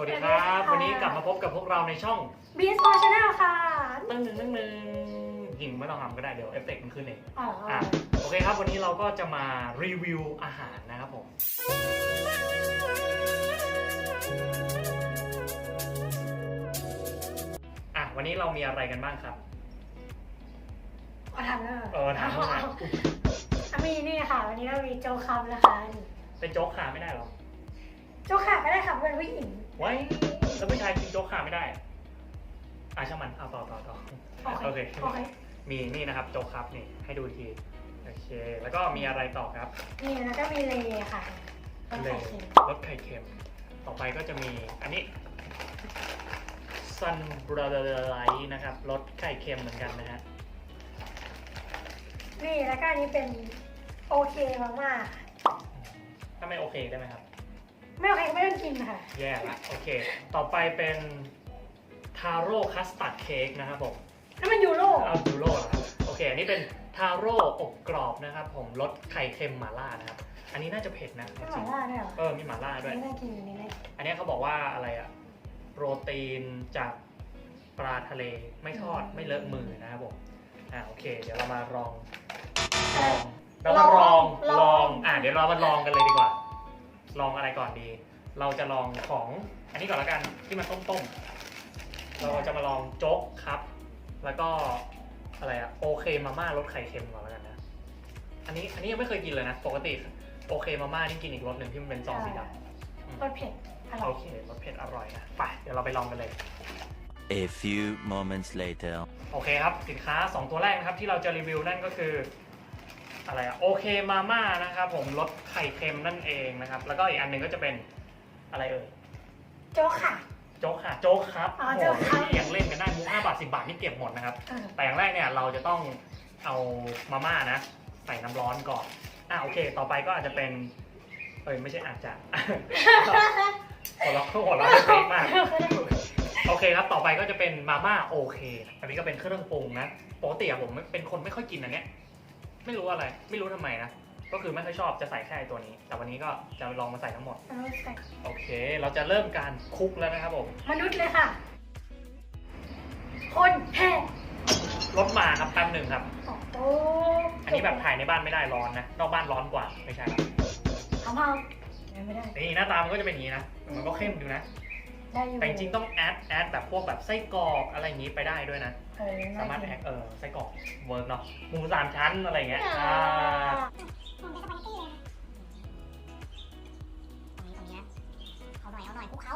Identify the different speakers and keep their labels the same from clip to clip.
Speaker 1: วัสดีครับ วันนี้กลับมาพบกับพวกเราในช่อง
Speaker 2: บีสปอร์ชแนลค่ะ
Speaker 1: ตึ้งหนึ่งตึ้งหนึ่งยิงไม่ต้องทำก็ได้เดี๋ยวเอฟเฟกต์มันขึ้นเอง
Speaker 2: อ๋อ
Speaker 1: อะโอเคครับ วันนี้เราก็จะมารีวิวอาหารนะครับผมอะวันนี้เรามีอะไรกันบ้างครับ
Speaker 2: เอาทำแล้ว
Speaker 1: เออถามว่าไง
Speaker 2: อะมีนี่ค่ะ วันนี้เรามีโจคัมนะคะนี่
Speaker 1: เป็นโจ๊กขาไม่ได้หรอ
Speaker 2: โจค่ะก็ได้ค่ะเป็นผู้หญิง
Speaker 1: ไว้แล้วผู้ชายกินโจ๊กขาไม่ได้อะช่างมันเอาต่อต่อต่อ
Speaker 2: โอเค
Speaker 1: โอเค
Speaker 2: โอเค
Speaker 1: มีนี่นะครับโจ๊กครับนี่ให้ดูอีกที โอเค แล้วก็มีอะไรต่อครับ
Speaker 2: นี่แล้วก็มีเลค่ะรส
Speaker 1: เล
Speaker 2: ไข่
Speaker 1: ย
Speaker 2: เค็ม
Speaker 1: รสไข่เค็ม ต่อไปก็จะมีอันนี้ซันบราไลนะครับรสไข่เค็มเหมือนกันนะฮะ
Speaker 2: นี่แล้วก็อันนี้เป็นโอเคมากๆค่ะ
Speaker 1: ถ้าไม่โอเคได้ไหมครับ
Speaker 2: ไม่โอเคก็ไม่ต้องกินค่ะ
Speaker 1: แย่ละโอเค ต่อไปเป็นทาโร่คัสตาร์ดเค้กนะครับผม
Speaker 2: นั่นมันยูโร
Speaker 1: เอาดูโร่เหรอครับโอเคอันนี้เป็นทาโร่อบกรอบนะครับ ผมรสไข่เค็มหม่าล่านะครับ อันนี้น่าจะเผ็ดนะ
Speaker 2: ไม่ห
Speaker 1: จริ
Speaker 2: วางนล่าด้วยเหรอ
Speaker 1: เออมีหม่าล่าด้วย
Speaker 2: ไม่น่ากินอันนี้เลย
Speaker 1: อันนี้เขาบอกว่าอะไรอะโปรตีนจากปลาทะเลไม่ทอดไม่เลอะมือนะครับผมอ่าโอเค เดี๋ยวเรามาลองลองเรามาลองลองอ่าเดี๋ยวเรามาลองกันเลยดีกว่า ลองอะไรก่อนดี เราจะลองของ อันนี้ก่อนละกันที่มันต้มๆ เราจะมาลองโจ๊กครับ แล้วก็อะไรอะโอเคมาม่ารสไข่เค็มก่อนแล้วกันนะ อันนี้อันนี้ยังไม่เคยกินเลยนะ ปกติโอเคมาม่านี่กินอีกรสหนึ่งที่มันเป็นซองสีดำ
Speaker 2: รสเผ็ดอร่อ
Speaker 1: โอยเครสเผ็ดอร่อยนะ ไป เดี๋ยวเราไปลองกันเลย
Speaker 3: A few moments later.
Speaker 1: โอเคครับ สินค้า 2 ตัวแรกนะครับ ที่เราจะรีวิวนั่นก็คือ อะไรอะโอเคมาม่านะครับผมรสไข่เค็มนั่นเองนะครับ แล้วก็อีกอันหนึ่งก็จะเป็นอะไรเอ่ย
Speaker 2: โจค่ะ
Speaker 1: โจ๊กค่ะโจ๊กครับ
Speaker 2: อ๋อ
Speaker 1: โอ้
Speaker 2: โจ๊
Speaker 1: โห
Speaker 2: กครับ
Speaker 1: นี่ยังเล่นกันได้มุก5บาท10บาทนี่เก็บหมดนะครับ
Speaker 2: เออ
Speaker 1: แต่อย่างแรกเนี่ยเราจะต้องเอามาม่านะ ใส่น้ำร้อนก่อน อะโอเค ต่อไปก็อาจจะเป็น เอ้ยไม่ใช่อาจจะหัวเราะหัวเราะได้เป๊ะมาก โอเคครับ ต่อไปก็จะเป็นมาม่าโอเคนะอันนี้ก็เป็นเครื่องปรุงนะ ปกติอะผมเป็นคนไม่ค่อยกินอันเนี้ย ไม่รู้อะไร ไม่รู้ทำไมนะ ก็คือไม่ค่อยชอบจะใส่แค่ตัวนี้ แต่วันนี้ก็จะลองมาใส่ทั้งหมด
Speaker 2: เอาใส่
Speaker 1: โอเค เราจะเริ่มการคลุกแล้วนะครับผม
Speaker 2: มนุษย์เลยค่ะ คนแห่
Speaker 1: รถมาครับแป๊บหนึ่งครับ
Speaker 2: โอ้
Speaker 1: อันนี้แบบถ่ายในบ้านไม่ได้ร้อนนะ นอกบ้านร้อนกว่า ไม่ใช่ครับ
Speaker 2: ทำเอาไม่ได้
Speaker 1: นี่หน้าตามันก็จะเป็นอย่างนี้นะ มันก็เข้มดูนะ
Speaker 2: ได้อยู่
Speaker 1: แต่จริงๆต้องแอดแอดแบบพวกแบบไส้กรอกอะไรอย่างนี้ไปได้ด้วยนะ
Speaker 2: เออ
Speaker 1: สามารถ
Speaker 2: ได้
Speaker 1: แอดเออไส้กรอกเวิร์กเนาะหมูสามชั้นอะไรอย่างเงี้ยอ่า
Speaker 4: ผมเป็นสปาเกตตี้เลยตรงนี้ตรงนี้นะเอาหน่อยเอาหน่อยคลุกเขา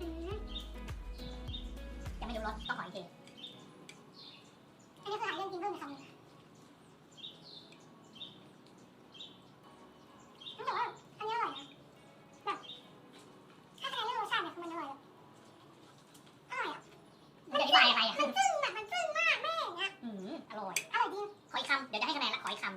Speaker 4: อืมยังไม่รู้รสต้องขออีกทีอันนี้คือหาเรื่องกินเพิ่มในคำนึงรู้สึกว่าอันนี้อร่อยนะ แบบถ้าคะแนนเรื่องรสชาติเนี่ยคือมันอร่อยเลยอร่อยอะมันอธิบายอะไรอะมันจึ้งแบบมันจึ้งมากแม่อย่างเงี้ยอืมอร่อย อร่อยจริง ขออีกคำ เดี๋ยวจะให้คะแนนละ ขออีกคำ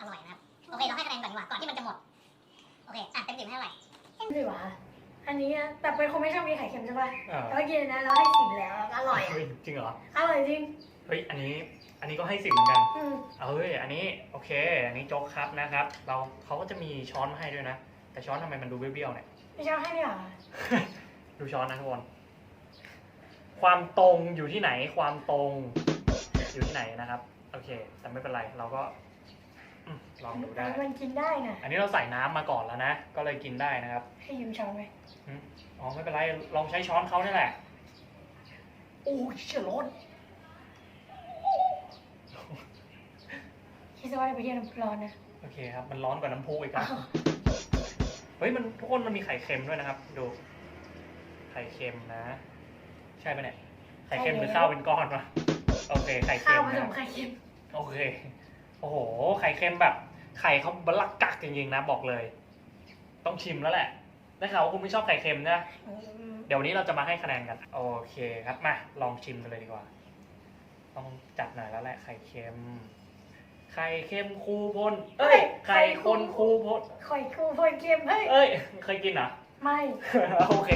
Speaker 4: อร่อยนะครับ โอเค เราให้คะแนน ก่อนดีกว่าก่อนที่มันจะหมด โอเคอะเต็มสิบให้เท่าไหร่
Speaker 2: ดีกว่าอันนี้อะแต่เป็นคนไม่ชอบกินไข่เค็มใช่ป่ะ
Speaker 1: เออ
Speaker 2: แล้วกินนะแล้วให้สิบแล้วอร่อยอะ
Speaker 1: เฮ้ยจริงเหรอ
Speaker 2: อร่อยจริง
Speaker 1: เฮ้ย อันนี้ อันนี้ก็ให้สิบเหมือนกัน
Speaker 2: อืม
Speaker 1: เอ้ย อันนี้โอเค อันนี้โจ๊กครับนะครับ เราเขาก็จะมีช้อนมาให้ด้วยนะ แต่ช้อนทำไมมันดูเบี้ยวๆเนี่ย
Speaker 2: ไม่ชอบให้ดีกว่า
Speaker 1: ดูช้อนนะทุกคน ความตรงอยู่ที่ไหน ความตรงอยู่ที่ไหนนะครับ โอเค แต่ไม่เป็นไร เราก็อืม ลองดูได้
Speaker 2: มันกินได้นะ
Speaker 1: อันนี้เราใส่น้ำมาก่อนแล้วนะ ก็เลยกินได้นะครับ
Speaker 2: ให้ยืมช้อนไหม
Speaker 1: อ๋อไม่เป็นไร ลองใช้ช้อนเขานี่แหละ โอ้ยเชี่ยร้อน
Speaker 2: คิดซะว่าได้ไปเที่ยวน้ำร้อนนะ
Speaker 1: โอเคครับ มันร้อนกว่าน้ำพุอีกครับ เฮ้ยมันทุกคนมันมีไข่เค็มด้วยนะครับ ดู ไข่เค็มนะ ใช่ปะเนี่ย ไข่เค็มหรือข้าวเป็นก้อนวะโอเค ไข่เค็
Speaker 2: ข้าว
Speaker 1: ม
Speaker 2: ผส
Speaker 1: นะ
Speaker 2: มไข่เค็ม
Speaker 1: โอเค โอ้โห ไข่เค็มแบบ ไข่เขาบลักกักจริงๆนะบอกเลย ต้องชิมแล้วแหละได้ข่าวว่าคุณไม่ชอบไข่เค็มนะ
Speaker 2: อืม
Speaker 1: เดี๋ยววันนี้เราจะมาให้คะแนนกัน โอเคครับ มาลองชิมกันเลยดีกว่า ต้องจัดหน่อยแล้วแหละไข่เค็ม ไข่เค็มคูพลเอ้ย ไข่คนคูพล
Speaker 2: ไข่คูพนเค็มเฮ้ย
Speaker 1: เอ้ย เคยกินเหรอ
Speaker 2: ไม่
Speaker 1: โอเค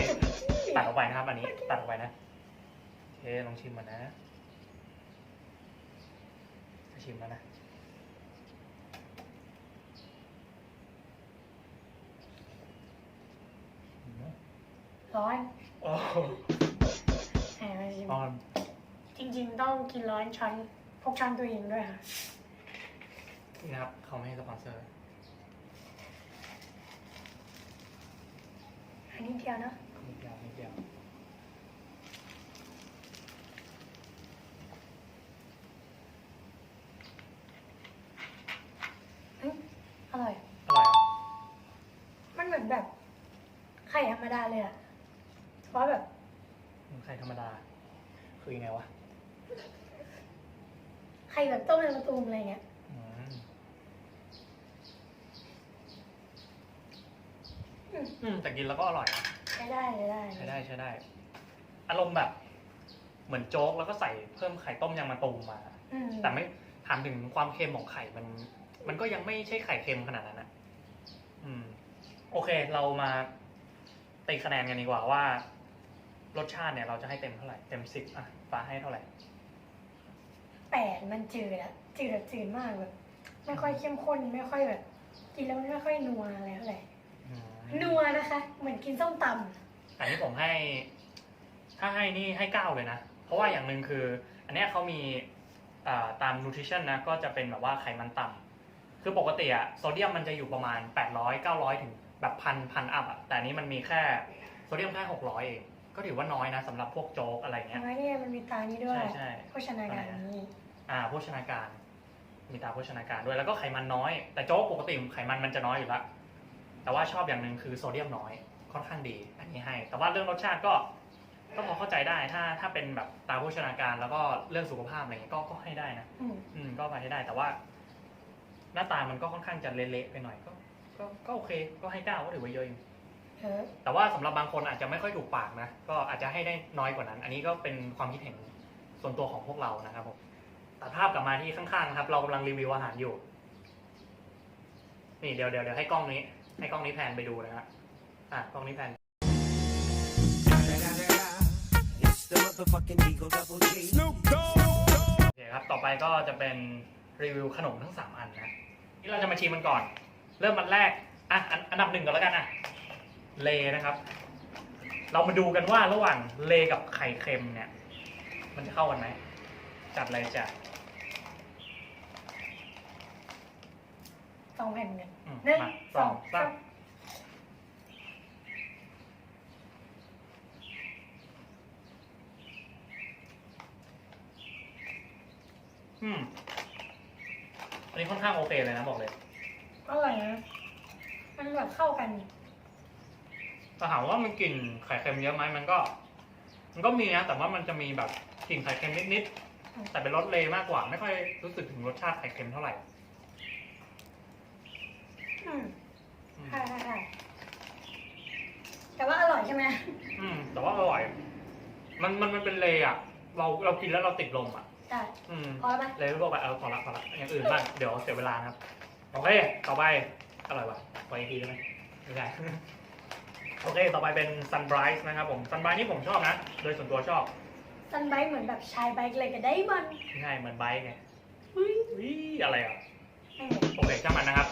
Speaker 1: ตัดออกไปนะครับ อันนี้ ตัดออกไปนะโอเคลองชิมมานะจะชิมแล้วนะ
Speaker 2: ร้อน
Speaker 1: โอ้
Speaker 2: แหมมาชิม
Speaker 1: ตอน
Speaker 2: จริง ๆ ต้องกินร้อนช้อนพกช้อนตัวเองด้วยค่ะ
Speaker 1: นี่นะครับเขาไม่ให้สปอนเซอร์
Speaker 2: อันนี้เดียวเนอะ
Speaker 1: นิดเดียวนิดเดียว
Speaker 2: อืมอร่อย
Speaker 1: อร่อยอะ
Speaker 2: มันเหมือนแบบไข่ธรรมดาเลยอะ เพราะแบบ
Speaker 1: ไข่ธรรมดา คือยังไงวะ
Speaker 2: ไข่แบบต้มในมะตูมอะไรเงี้ย
Speaker 1: อืม
Speaker 2: อืม
Speaker 1: อืมแต่กินแล้วก็อร่อยนะ
Speaker 2: ใช้ได้เลยได้
Speaker 1: ใช้ได้ใช้ได้ อารมณ์แบบ เหมือนโจ๊กแล้วก็ใส่เพิ่มไข่ต้มยางมะตูมมา
Speaker 2: อืม
Speaker 1: แต่ไม่ถามถึงความเค็มของไข่มัน มันก็ยังไม่ใช่ไข่เค็มขนาดนั้นนะอืม โอเค เรามาตีคะแนนกันดีกว่าว่า รสชาติเนี่ยเราจะให้เต็มเท่าไหร่ เต็มสิบอะฟ้าให้เท่าไหร่
Speaker 2: แปดมันจืดอะจืดแบบจืดมากแบบไม่ค่อยเข้มข้นไม่ค่อยแบบ กินแล้วมันไม่ค่อยนัวอะไรเท่าไหร่
Speaker 1: อืม
Speaker 2: นัวนะคะ เหมือนกินส้มต
Speaker 1: อันนี้ผมให้ ถ้าให้นี่ให้เก้าเลยนะ เพราะว่าอย่างหนึ่งคือ อันเนี้ยเขามีอ่าตามนูทริชั่นนะ ก็จะเป็นแบบว่าไขมันต่ำคือปกติอะโซเดียมมันจะอยู่ประมาณ 800 900 ถึงแบบพันพันอัพอะแต่อันนี้มันมีแค่โซเดียมแค่600 เอง ก็ถือว่าน้อยนะสำหรับพวกโจ๊กอะไรำเงี้ย
Speaker 2: น้อยเนี่ยมันมีตานี้ด้วย
Speaker 1: ใช่ใช่
Speaker 2: โภชนาการนี้
Speaker 1: อ่าโภชนาการ มีตาโภชนาการด้วยแล้วก็ไขมันน้อย แต่โจ๊กปกติไขมันมันจะน้อยอยู่แล้วแต่ว่าชอบอย่างหนึ่งคือโซเดียมน้อยค่อนข้างดี อันนี้ให้ แต่ว่าเรื่องรสชาติก็ก็พอเข้าใจได้ถ้าถ้าเป็นแบบตาโภชนาการแล้วก็เรื่องสุขภาพอะไรเงี้ยก็ก็ให้ได้นะ
Speaker 2: อืม
Speaker 1: อืมก็ไปให้ได้ แต่ว่า หน้าตามันก็ค่อนข้างจะเละๆไปหน่อยก็ ก็ก็โอเค ก็ให้เก้าก็ถือว่าเยอะอยู่
Speaker 2: เออ
Speaker 1: แต่ว่าสำหรับบางคนอาจจะไม่ค่อยถูกปากนะ ก็อาจจะให้ได้น้อยกว่านั้น อันนี้ก็เป็นความคิดเห็นส่วนตัวของพวกเรานะครับผมตัดภาพกลับมาที่ข้างๆนะครับ เรากำลังรีวิวอาหารอยู่ นี่เดี๋ยวเดี๋ยวเดี๋ยวให้กล้องนี้ ให้กล้องนี้แพนไปดูนะฮะอะกล้องนี้แพน
Speaker 5: It's the motherfucking Eagle Double G.
Speaker 1: โอเคครับ ต่อไปก็จะเป็นรีวิวขนมทั้งสามอันนะ นี่เราจะมาชิมมันก่อน เริ่มมันแรก อะ อันอันดับหนึ่งก่อนแล้วกันอะ เลนะครับ เรามาดูกันว่าระหว่างเลกับไข่เค็มเนี่ย มันจะเข้ากันไหมจัดเลยจ้ะ
Speaker 2: สองแผ่นเนี่ย
Speaker 1: อืม
Speaker 2: หนึ่ง
Speaker 1: มา
Speaker 2: สอง
Speaker 1: สามอืม อันนี้ค่อนข้างโอเคเลยนะบอกเลย
Speaker 2: อร่อยนะมันแบบเข้ากัน
Speaker 1: แต่ถามว่ามันกลิ่นไข่เค็มเยอะไหมมันก็ มันก็มีนะแต่ว่ามันจะมีแบบกลิ่นไข่เค็มนิด
Speaker 2: อืม
Speaker 1: ๆแต่เป็นรสเลย์มากกว่า ไม่ค่อยรู้สึกถึงรสชาติไข่เค็มเท่าไหร่
Speaker 2: อืม
Speaker 1: อืม
Speaker 2: ใช่ใช่ใช่แต่ว่าอร่อยใช่ไหม
Speaker 1: อืม แต่ว่าอร่อย มันมันมันเป็นเลย์อะเราเรากินแล้วเราติดลมอะ
Speaker 2: ใช่
Speaker 1: อืม
Speaker 2: พอแล้วปะ
Speaker 1: เลยพวกแบบเออพอละพอละอย่างอื่นบ้างเดี๋ยวเสียเวลานะครับโอเคต่อไปอร่อยว่ะไปอีกทีได้ไหมไม่ได้ โอเค ต่อไปเป็น Sunbright นะครับผม Sunbright นี่ผมชอบนะ โดยส่วนตัวชอบ
Speaker 2: ซันไบค์เหมือนแบบชายไบค์เลยกับได้บอล
Speaker 1: ง่ายเหมือนไบค์ไง
Speaker 2: อุ้ย
Speaker 1: วิอะไรอะ
Speaker 2: อืม
Speaker 1: โอเคช่างมันนะครับ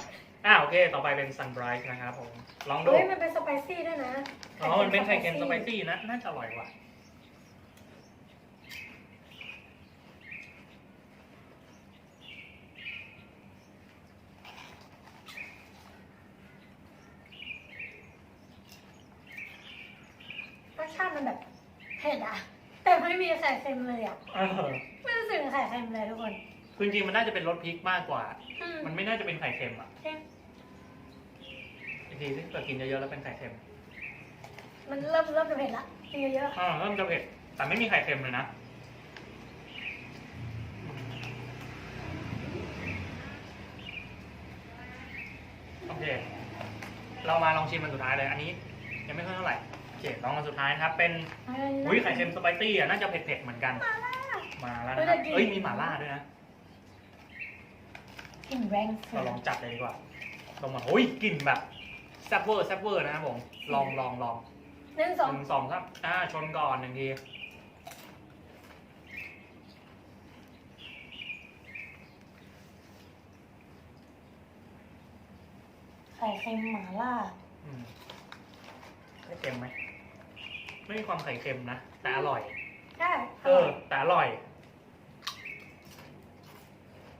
Speaker 1: อ่าโอเค ต่อไปเป็น Sunbright นะครับผม ลองดู
Speaker 2: เฮ้ยมันเป็นสไปซี่ด้วยนะ
Speaker 1: อ๋อ มันเป็นไข่เค็มสไปซี่นะ น่าจะอร่อยกว่าา
Speaker 2: ติมันแบบเผ็ดอะแต่ไม่มีไข่เค็มเลยอะ
Speaker 1: เออ
Speaker 2: ไม่รู้สึกถึงไข่เค็มเลยทุกคน
Speaker 1: คือจริงๆมันน่าจะเป็นรสพริกมากกว่า
Speaker 2: อืม
Speaker 1: มันไม่น่าจะเป็นไข่เค็มอะ
Speaker 2: เค็ม
Speaker 1: อีกทีที่เกิดกินเยอะๆแล้วเป็นไข่เค็ม
Speaker 2: มันเริ่มเริ่มจะเผ็ดละกินเยอะ
Speaker 1: อ่าเริ่มจะเผ็ดแต่ไม่มีไข่เค็มเลยนะโอเค เรามาลองชิมมันสุดท้ายเลย อันนี้ ยังไม่ค่อยเท่าไหร่ โอเคลองมันสุดท้ายนะครับ เป็น
Speaker 2: ๆอันนี้
Speaker 1: อุ้ยไข่เค็มสไปซี่อะน่าจะเผ็ดๆเหมือนกัน มาแล้วนะครับเอ้ยมีหม่าล่าด้วยนะ
Speaker 2: กลิ่นแรงสุ
Speaker 1: เรา
Speaker 2: ด
Speaker 1: ลองจัดเลยดีกว่าลองมาโอ้ยกลิ่นแบบแซ่บเวอร์แซ่บเวอร์นะครับผมลองลองลอง
Speaker 2: หนึ่งสอง
Speaker 1: หนึ่งสองครับอ่าชนก่อนหนึ่งที
Speaker 2: ไข่เค็มหม่าล่า
Speaker 1: อืมได้เค็มไหม ไม่มีความไข่เค็มนะ แต่อร่อย
Speaker 2: ใช่
Speaker 1: เออ แต่อร่อย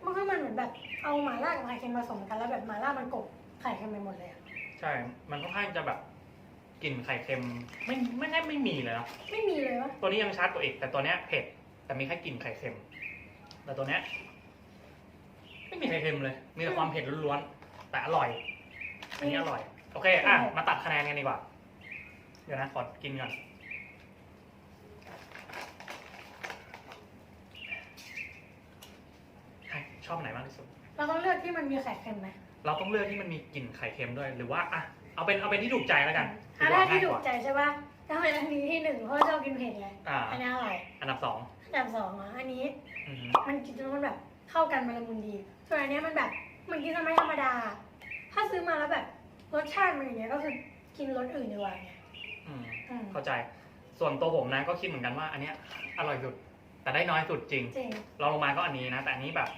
Speaker 2: มันก็มันเหมือนแบบเอาหม่าล่ากับไข่เค็มผสมกันแล้วแบบหม่าล่ามันกลบไข่เค็มไปหมดเลยอะ
Speaker 1: ใช่ มันค่อนข้างจะแบบกลิ่นไข่เค็ม ไม่ไม่แน่ไม่มีเลยนะ
Speaker 2: ไม่มีเลยวะ
Speaker 1: ตัวนี้ยังชัดกว่าอีก แต่ตัวเนี้ยเผ็ด แต่มีแค่กลิ่นไข่เค็ม แต่ตัวเนี้ยไม่มีไข่เค็มเลย มีแต่ความเผ็ดล้วนๆ แต่อร่อย อันนี้อร่อย โอเค อะ มาตัดคะแนนกันดีกว่า เดี๋ยวนะ ขอกินก่อน ใครช อบไหนมากที่สุด
Speaker 2: เราต้องเลือกที่มันมีไข่เค็มไหม
Speaker 1: เราต้องเลือกที่มันมีกลิ่นไข่เค็มด้วย หรือว่าอะเอาเป็นเอาเป็นที่ถูกใจแล้วกัน
Speaker 2: อะถ้าที่
Speaker 1: ง่าย
Speaker 2: ถู
Speaker 1: ก
Speaker 2: ก
Speaker 1: ว่า
Speaker 2: ใจใช่ป่ะถ้าเป็นอันนี้ที่หนึ่งเพราะว่าชอบกินเผ็ดไง
Speaker 1: อ่า
Speaker 2: อันนี้อร่อย
Speaker 1: อันดับสอง
Speaker 2: อันดับสองอะอันนี้
Speaker 1: อือหือ
Speaker 2: มันกินแล้วมันแบบเข้ากันมันละมุนดี ส่วนอันเนี้ยมันแบบมันกินทำไมธรรมดา ถ้าซื้อมาแล้วแบบรสชาติมันอย่างเงี้ยก็คือกินรสอื่นดีกว่าไง
Speaker 1: อืม
Speaker 2: อืม
Speaker 1: เข้าใจ ส่วนตัวผมนะก็คิดเหมือนกันว่า อันเนี้ยอร่อยสุด แต่ได้น้อยสุดจริง
Speaker 2: จริง
Speaker 1: เราลงมาก็อันนี้นะ แต่อันนี้แบบ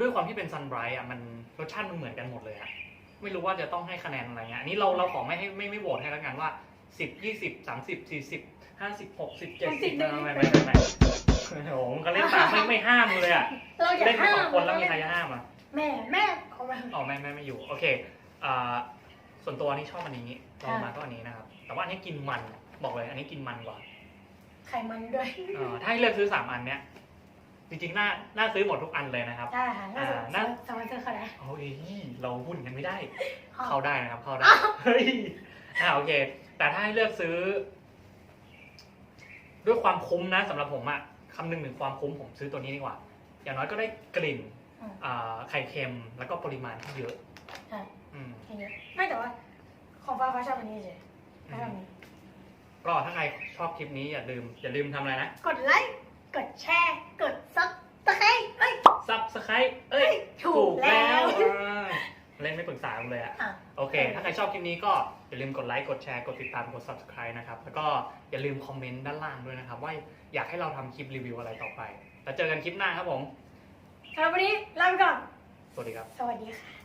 Speaker 1: ด้วยความที่เป็นซันไบรท์อะมันรสชาติมันเหมือนกันหมดเลยอะไม่รู้ว่าจะต้องให้คะแนนอะไรเงี้ยอันนี้เราเราขอไม่ให้ไม่ไม่โหวตให้แล้วกันว่าสิบยี่สิบสามสิบสี่สิบห้าสิบหกสิบเจ็ดสิบไม่ไม่ไม่ไม่โอ้โหเขาเล่นตามไม่ไม่ห้ามเลยอะ
Speaker 2: เราอย่า
Speaker 1: เล่นกัน
Speaker 2: ห้า
Speaker 1: สอ
Speaker 2: ม
Speaker 1: งคนแล้วมีใครจะห้ามอะ
Speaker 2: แม่แม่เอามา
Speaker 1: อ๋อไม่ไม่ไม่อยู่ โอเคอ่าส่วนตัวนี่ชอบอันนี้ลองมาก็อันนี้นะครับ แต่ว่าอันนี้กินมันบอกเลย อันนี้กินมันกว่า
Speaker 2: ไขมันด้วย
Speaker 1: เออถ้าให้เลือกซื้อสามอันเนี้ย จริงๆน่าน่าซื้อหมดทุกอันเลยนะครับ
Speaker 2: ได้ค่ะน่าจะ
Speaker 1: อ่าน่า
Speaker 2: สมัยเจอเขาได้
Speaker 1: โอ้ยเราหุ้นกันไม่ได้
Speaker 2: อ๋อ
Speaker 1: เข้าได้นะครับ เข้าได้เฮ้ยอ่าโอเค แต่ถ้าให้เลือกซื้อ ด้วยความคุ้มนะสำหรับผมอะคำนึงถึงความคุ้มผมซื้อตัวนี้ดีกว่า อย่างน้อยก็ได้กลิ่น
Speaker 2: อืม
Speaker 1: อ่าไข่เค็มแล้วก็ปริมาณที่เยอะ
Speaker 2: ใช่
Speaker 1: อืม
Speaker 2: อย่างเงี้ยไม่แต่ว่า ของฟ้าฟ้าชอบอันนี้เฉยฟ้าชอบอันนี้
Speaker 1: ก็ถ้าใครชอบคลิปนี้อย่าลืม อย่าลืมทำอะไรนะ
Speaker 2: กดไลค์ กดแชร์ กดซับสไครต์เอ้ย
Speaker 1: ซับสไครต์เอ้ย
Speaker 2: ถูกแล้ว
Speaker 1: อ่าเล่นไม่ปรึกษาผมเลยอะ
Speaker 2: อะ
Speaker 1: โอเค ถ้าใครชอบคลิปนี้ก็อย่าลืมกดไลค์กดแชร์กดติดตามกด subscribe นะครับ แล้วก็อย่าลืมคอมเมนต์ด้านล่างด้วยนะครับ ว่าอยากให้เราทำคลิปรีวิวอะไรต่อไป แล้วเจอกันคลิปหน้าครับผม
Speaker 2: สำหรับวันนี้ลาไปก่อน
Speaker 1: สวัสดีครับ
Speaker 2: สวัสดีค่ะ